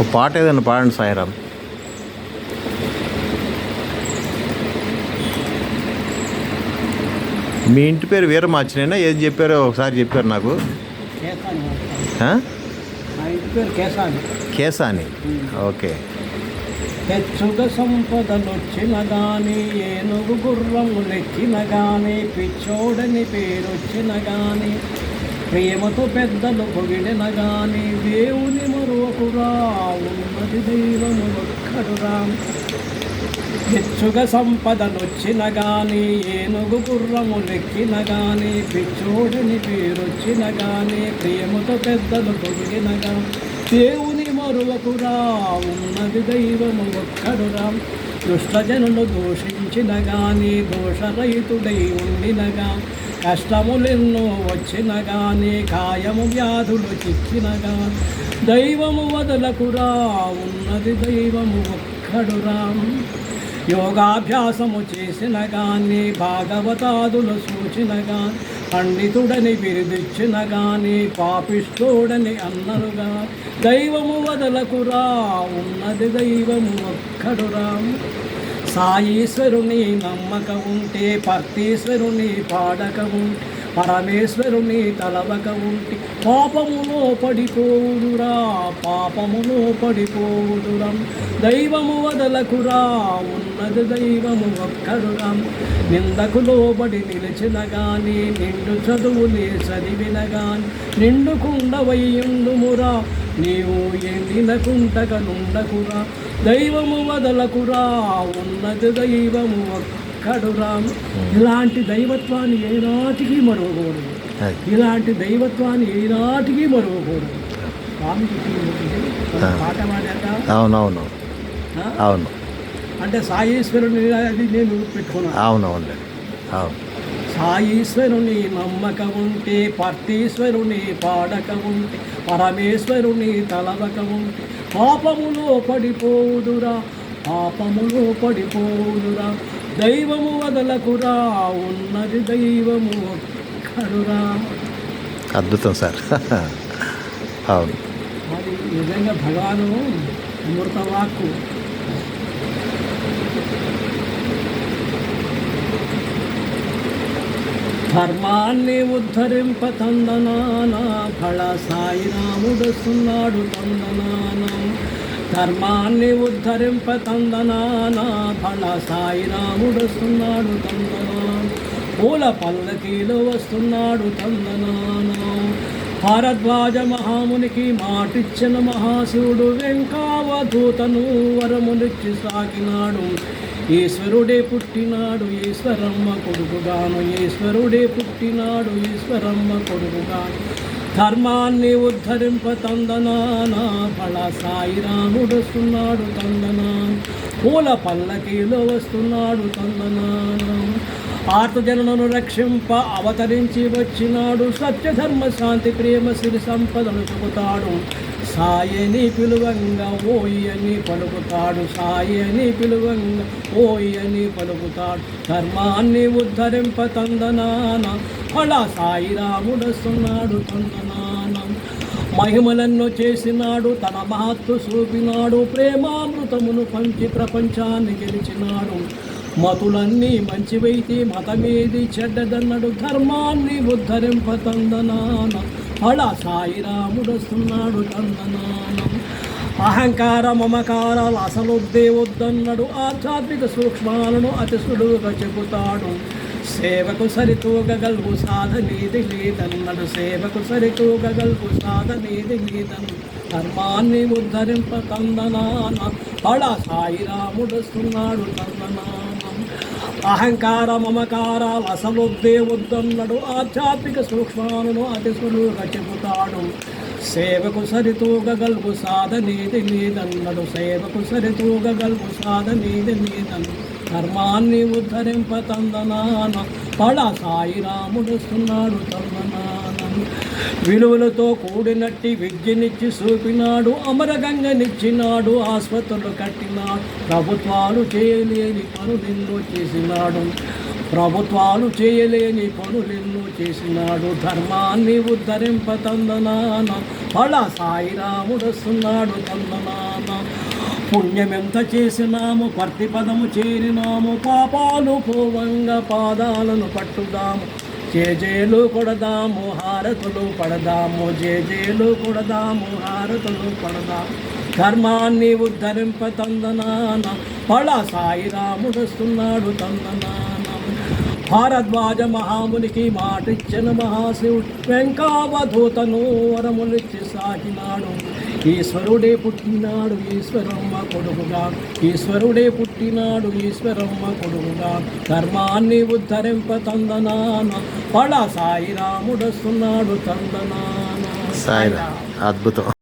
ఒక పాట ఏదైనా పాడండి సాయిరామ్. మీ ఇంటి పేరు వీరమాచినేనా? ఏది చెప్పారో ఒకసారి చెప్పారు నాకు. కేసాని. ఓకే. హెచ్చుగ సంపదలొచ్చిన గాని ఏనుగు గుర్రము నెక్కిన గాని పిచ్చోడని పేరొచ్చిన గాని ప్రేమతో పెద్దలు పొగిడిన గాని దేవుని మరొకరా ఉన్నది దైవము ఒక్కడురా. హెచ్చుగ సంపదనొచ్చిన గాని ఏనుగు గుర్రము నెక్కిన గాని పిచ్చోడిని పేరొచ్చిన గాని ప్రేమతో పెద్దలు పొగిడిన గాని దేవుని మరువకురా ఉన్నది దైవము ఒక్కడురా. దుష్టజనులు దూషించిన గాని దోషరహితుడై ఉండినగా. కష్టములెన్నో వచ్చిన గాని కాయము వ్యాధులు చిక్కినగా దైవము వదలకురా ఉన్నది దైవము ఒక్కడురా. యోగాభ్యాసము చేసిన గాని భాగవతాదులు సూచిన గాని పండితుడని బిరుదిచ్చిన గాని పాపిష్ఠుడని అన్నరుగా దైవము వదలకురా ఉన్నది దైవము ఒక్కడురా. సాయీశ్వరుని నమ్మక ఉంటే పర్తీశ్వరుని పాడక ఉంటే పరమేశ్వరుని తలవక ఉంటి పాపములో పడిపోవుదురా పాపములో పడిపోవుదురా. దైవము వదలకురా ఉన్నది దైవము ఒక్కడురా నిందకు లోబడి నిలిచిన గాని నిండు చదువులే చదివిన గాని నిండు కుండవయ్యుండుమురా. నీవు ఎండిన కుంటక నుండకురా దైవము వదలకురా ఉన్నది దైవము ఒక్క ఒక్కడురా ఇలాంటి దైవత్వాన్ని ఏనాటికి మరవకూడదు. ఇలాంటి దైవత్వాన్ని ఏనాటికి మరవకూడదు. స్వామి. పాట పాడాక అవునవును? అవును. అంటే సాయేశ్వరుని అది నేను పెట్టుకున్నాను అవునవును అవును. సాయీశ్వరుని నమ్మక ఉంటే పర్తీశ్వరుని పాడక ఉంటే పరమేశ్వరుని తలవక ఉంటే పాపములో పడిపోదురా పాపములో పడిపోదురా దైవము వదలకురా ఉన్నది దైవము ఒక్కడురా. అద్భుతం సార్. అవును. అది నిజంగా భగవాను అమృతవాక్కు ధర్మాన్ని ఉద్ధరింప తందనానా ఫళ సాయిరాముడొస్తున్నాడు తందనానా. ధర్మాన్ని ఉద్ధరింప తందనానా సాయిరాముడు వస్తున్నాడు తందనా. పూల పల్లకీలో వస్తున్నాడు తందనానా. భారద్వాజ మహామునికి మాటిచ్చిన మహాశివుడు వెంకావధూతను వరమునిచ్చి సాగినాడు ఈశ్వరుడే పుట్టినాడు ఈశ్వరమ్మ కొడుకుగాను. ఈశ్వరుడే పుట్టినాడు ఈశ్వరమ్మ కొడుకుగాను. ధర్మాన్ని ఉద్ధరింప తందనానా ఫళ సాయిరాముడు వస్తున్నాడు తందనా పూల పల్లకీలో వస్తున్నాడు తందనానా ఆర్తజనులను రక్షింప అవతరించి వచ్చినాడు సత్యధర్మ శాంతి ప్రేమ సిరి సంపదను చెబుతాడు. సాయని పిలువంగా ఓయని అని పలుకుతాడు సాయని పిలువంగా ఓయని అని పలుకుతాడు. ధర్మాన్ని ఉద్ధరింప తందనాన అలా సాయిరాముడస్తున్నాడు తందనాన. మహిమలను చేసినాడు తన మహత్తు చూపినాడు ప్రేమామృతమును పంచి ప్రపంచాన్ని గెలిచినాడు. మతులన్నీ మంచివైతే మతమేది చెడ్డదన్నడు ధర్మాన్ని ఉద్ధరింప తందనాన అలా సాయిరాముడొస్తున్నాడు తందనాన అహంకార మమకారాలు అసలుద్దే వద్దన్నడు ఆధ్యాత్మిక సూక్ష్మాలను అతి సులువుగా చెబుతాడు. సేవకు సరితూగగల్గు సాధనేది లేదన్నడు. సేవకు సరితూగగల్గు సాధనేది లేదన్నడు. ధర్మాన్ని ఉద్ధరింప తందనాన అలా సాయిరాముడొస్తున్నాడు తందనాన అహంకార మమకారాలు అసలొద్దే వద్దన్నాడు ఆధ్యాత్మిక సూక్ష్మాలను అతి సులువుగా చెబుతాడు సేవకు సరితూగగల్గు సాధనేది నీదన్నడు సేవకు సరితూగగల్గు సాధనేది లేదన్నడు కర్మాన్ని ఉద్ధరింప తందనాన పడ సాయిరాముడు సున్నాడు తందనానం విలువలతో కూడినట్టి విద్యనిచ్చి చూపినాడు అమరగంగనిచ్చినాడు ఆసుపత్రులు కట్టినాడు ప్రభుత్వాలు చేయలేని పనులెన్నో చేసినాడు. ప్రభుత్వాలు చేయలేని పనులెన్నో చేసినాడు. ధర్మాన్ని ఉద్ధరింప తందనాన పళ సాయిరాముడు వస్తున్నాడు తందనాన. పుణ్యమెంత చేసినాము ప్రతిపదము చేరినాము పాపాలు పోవంగా పాదాలను పట్టుదాము. జేజేలు కొడదాము హారతులు పడదాము జేజేలు కొడదాము హారతులు పడదాము. ధర్మాన్ని ఉద్ధరింప తందనాన పళ సాయిరాముడు వస్తున్నాడు తందనాన భారద్వాజ మహామునికి మాటిచ్చిన మహాశివుడు వెంకావధూతను వరములిచ్చి సాగినాడు. ఈశ్వరుడే పుట్టినాడు ఈశ్వరమ్మ కొడుకుగా. ఈశ్వరుడే పుట్టినాడు ఈశ్వరమ్మ కొడుకుగా. ధర్మాన్ని ఉద్ధరింప తందనాన పడ సాయిరాముడు వస్తున్నాడు తందనాన. సాయి అద్భుతం.